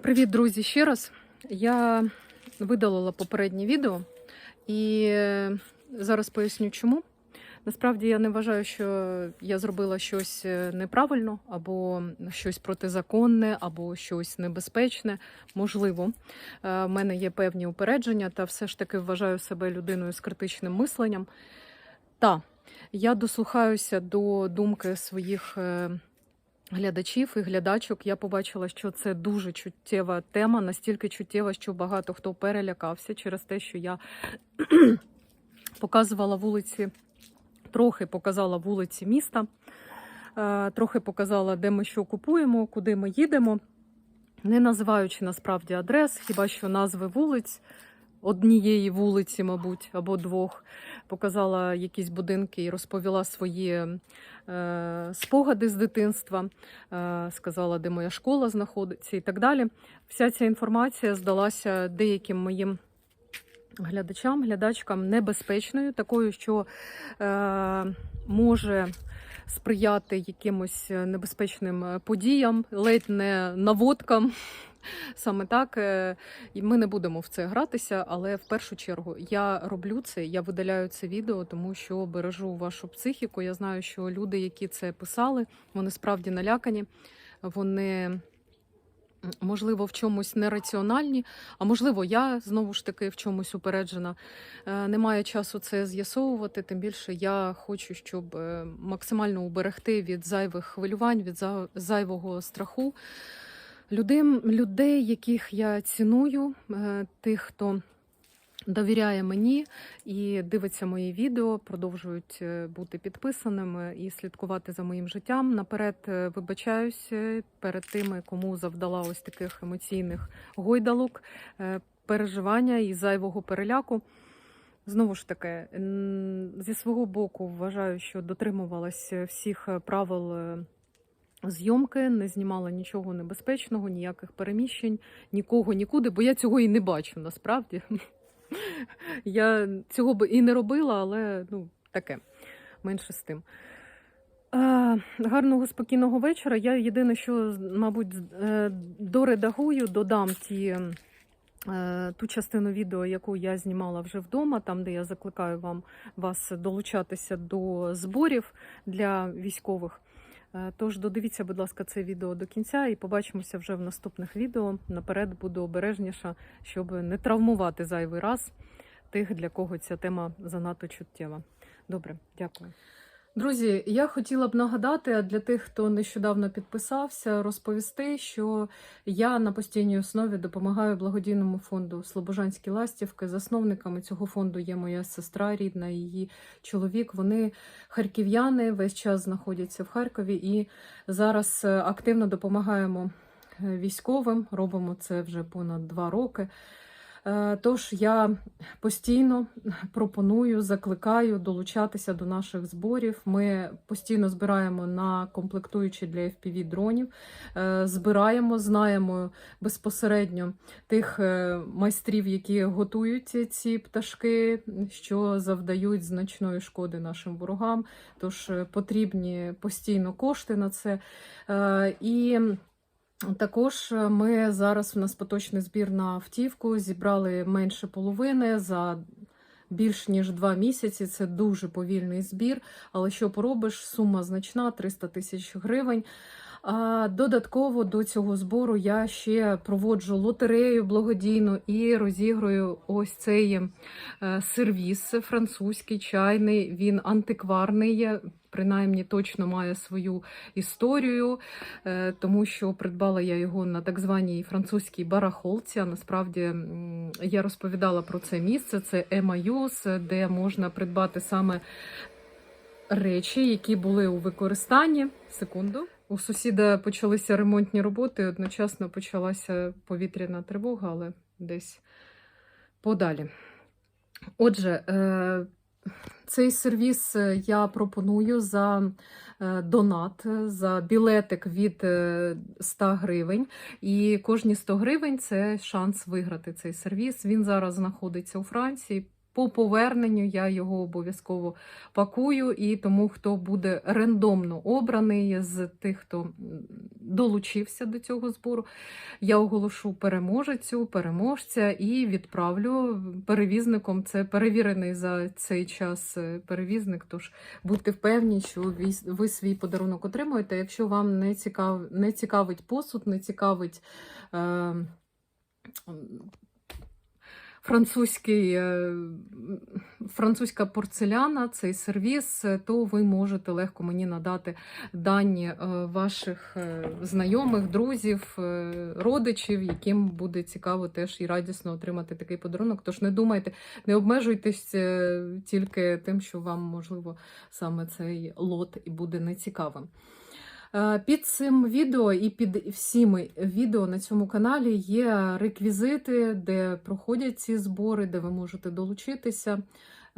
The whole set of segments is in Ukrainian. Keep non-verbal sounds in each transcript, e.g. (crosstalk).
Привіт, друзі, ще раз. Я видалила попереднє відео і е, зараз поясню, чому. Насправді я не вважаю, що я зробила щось е, неправильно, або щось протизаконне, або щось небезпечне. Можливо, Е, в мене є певні упередження, та все ж таки вважаю себе людиною з критичним мисленням. Та я дослухаюся до думки своїх глядачів і глядачок. Я побачила, що це дуже чуттєва тема, настільки чуттєва, що багато хто перелякався через те, що я (clears throat) показувала вулиці, трохи показала вулиці міста, е, трохи показала, де ми що купуємо, куди ми їдемо, не називаючи насправді адрес, хіба що назви вулиць. Однієї вулиці, мабуть, або двох, показала якісь будинки і розповіла свої е, спогади з дитинства, е, сказала, де моя школа знаходиться і так далі. Вся ця інформація здалася деяким моїм глядачам, глядачкам небезпечною, такою, що е, може сприяти якимось небезпечним подіям, ледь не наводкам. Саме так, е, і ми не будемо в це гратися, але в першу чергу я роблю це, я видаляю це відео, тому що бережу вашу психіку. Я знаю, що люди, які це писали, вони справді налякані, вони. Можливо, в чомусь нераціональні, а можливо, я знову ж таки в чомусь упереджена. Е, Немає часу це з'ясовувати. Тим більше я хочу, щоб е, максимально уберегти від зайвих хвилювань, від зайвого страху людей, людей, яких я ціную, е, тих, хто довіряє мені і дивиться мої відео, продовжують е, бути підписаними і слідкувати за моїм життям. Наперед е, вибачаюсь е, перед тими, кому завдала ось таких емоційних гойдалок, переживання і зайвого переляку. Знову ж таки, зі свого боку, вважаю, що дотримувалась всіх правил зйомки, не знімала нічого небезпечного, ніяких переміщень, нікого нікуди, бо я цього і не бачу насправді. (laughs) Я цього би і не робила, але ну, таке, менше з тим. Гарного спокійного вечора. Я єдине, що, мабуть, е, доредагую, додам ті, е, ту частину відео, яку я знімала вже вдома, там, де я закликаю вам вас долучатися до зборів для військових. Тож додивіться, будь ласка, це відео до кінця і побачимося вже в наступних відео. Наперед буду обережніша, щоб не травмувати зайвий раз тих, для кого ця тема занадто чуттєва. Добре, дякую. Друзі, я хотіла б нагадати для тих, хто нещодавно підписався, розповісти, що я на постійній основі допомагаю благодійному фонду Слобожанські ластівки. Засновниками цього фонду є моя сестра рідна, її чоловік. Вони харків'яни, весь час знаходяться в Харкові і зараз е, активно допомагаємо е, військовим. Робимо це вже понад два роки. Е, Тож я постійно пропоную, закликаю долучатися до наших зборів. Ми постійно збираємо на комплектуючі для FPV дронів, Е, збираємо, знаємо безпосередньо тих е, майстрів, які готують ці пташки, що завдають значної шкоди нашим ворогам. Тож потрібні постійно кошти на це. І також е, ми зараз у нас поточний збір на автівку. Зібрали менше половини за більш ніж два місяці. Це дуже повільний збір. Але що поробиш? Сума значна 300 тисяч гривень. А додатково до цього збору я ще проводжу лотерею благодійну і розіграю ось цей е, сервіс французький чайний. Він антикварний. Принаймні точно має свою історію, е, тому що придбала я його на так званій французькій барахолці. А насправді я розповідала про це місце. Це Емаюс, де можна придбати саме речі, які були у використанні. Секунду. У сусіда почалися ремонтні роботи. Одночасно почалася повітряна тривога, але десь подалі. Отже, е, цей сервіс е, я пропоную за е, донат, за білетик від е, 100 гривень. І кожні 100 гривень це шанс виграти цей сервіс. Він зараз знаходиться у Франції. По поверненню я його обов'язково пакую, і тому, хто буде рандомно обраний з тих, хто долучився до цього збору, я оголошу переможецю, переможця і відправлю перевізником. Це перевірений за цей час е, перевізник. Тож будьте впевнені, що ви свій подарунок отримуєте. Якщо вам не, цікав, не цікавить посуд, не цікавить. Е, французький, е, французька порцеляна, цей сервіс, то ви можете легко мені надати дані е, ваших е, знайомих, друзів, родичів, яким буде цікаво теж і радісно отримати такий подарунок. Тож не думайте, не обмежуйтесь тільки тим, що вам можливо саме цей лот і буде нецікавим. Е, Під цим відео і під всіми відео на цьому каналі є реквізити, де проходять ці збори, де ви можете долучитися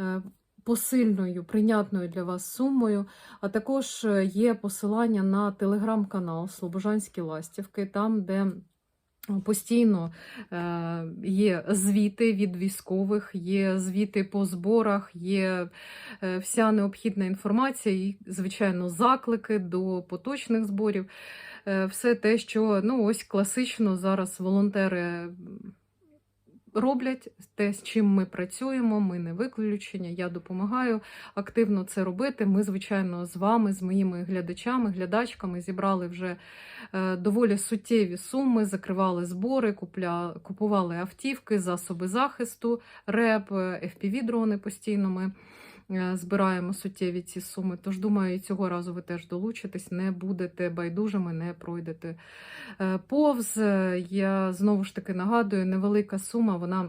е, посильною, прийнятною для вас сумою. А також е, є посилання на телеграм-канал Слобожанські ластівки, там, де Постійно е, є звіти від військових, є звіти по зборах, є е, вся необхідна інформація, і, звичайно, заклики до поточних зборів. Е, Все те, що ну, ось класично зараз волонтери роблять, те, з чим ми працюємо, ми не виключення. Я допомагаю активно це робити. Ми, звичайно, з вами, з моїми глядачами, глядачками зібрали вже е, доволі суттєві суми, закривали збори, купля, купували автівки, засоби захисту, РЕП, FPV-дрони постійно ми. Е, Збираємо суттєві ці суми. Тож, думаю, і цього разу ви теж долучитесь, не будете байдужими, не пройдете е, повз. Е, Я знову ж таки нагадую, невелика сума, вона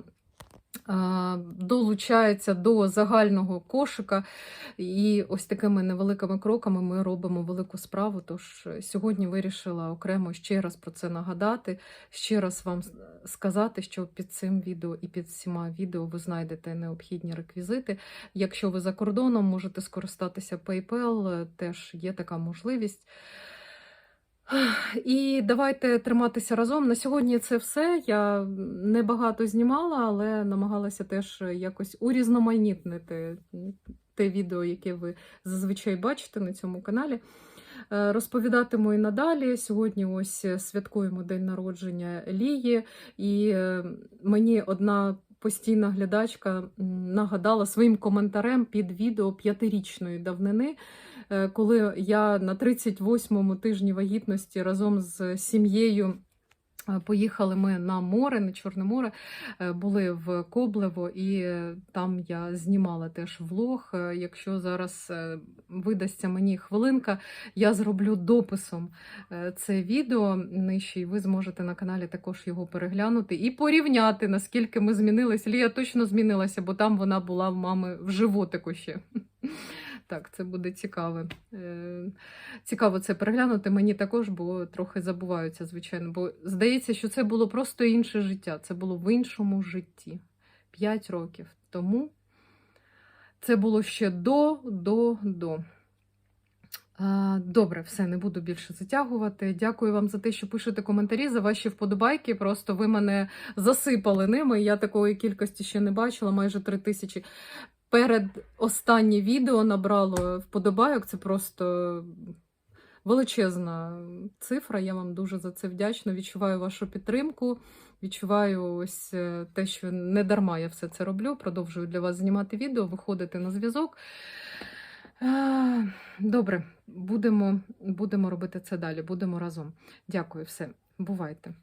долучається до загального кошика. І ось такими невеликими кроками ми робимо велику справу. Тож сьогодні вирішила окремо ще раз про це нагадати, ще раз вам сказати, що під цим відео і під всіма відео ви знайдете необхідні реквізити. Якщо ви за кордоном можете скористатися PayPal, е, теж є така можливість. І давайте триматися разом. На сьогодні це все. Я небагато знімала, але намагалася теж якось урізноманітнити те відео, яке ви зазвичай бачите на цьому каналі. Е, Розповідатиму і надалі. Сьогодні ось святкуємо день народження Лії, і е, мені одна постійна глядачка нагадала своїм коментарем під відео п'ятирічної давнини, е, коли я на 38-му тижні вагітності разом з сім'єю. Е, Поїхали ми на море, на Чорне море, е, були в Коблево, і е, там я знімала теж влог. Якщо зараз видасться мені хвилинка, я зроблю дописом це відео нижче, і ви зможете на каналі також його переглянути і порівняти, наскільки ми змінилися. Лія точно змінилася, бо там вона була в мами в животику ще. Так, це буде цікаво. Е, Цікаво це переглянути. Мені також, бо трохи забуваються, звичайно. Бо здається, що це було просто інше життя. Це було в іншому житті. П'ять років тому. Це було ще до, до, до. Добре, все, не буду більше затягувати. Дякую вам за те, що пишете коментарі, за ваші вподобайки. Просто ви мене засипали ними. Я такої кількості ще не бачила, майже три тисячі. Перед останнє відео набрало вподобайок. Це просто величезна цифра. Я вам дуже за це вдячна. Відчуваю вашу підтримку. Відчуваю ось е, те, що не дарма я все це роблю. Продовжую для вас знімати відео, виходити на зв'язок. Е, Добре, будемо, будемо робити це далі. Будемо разом. Дякую, все. Бувайте.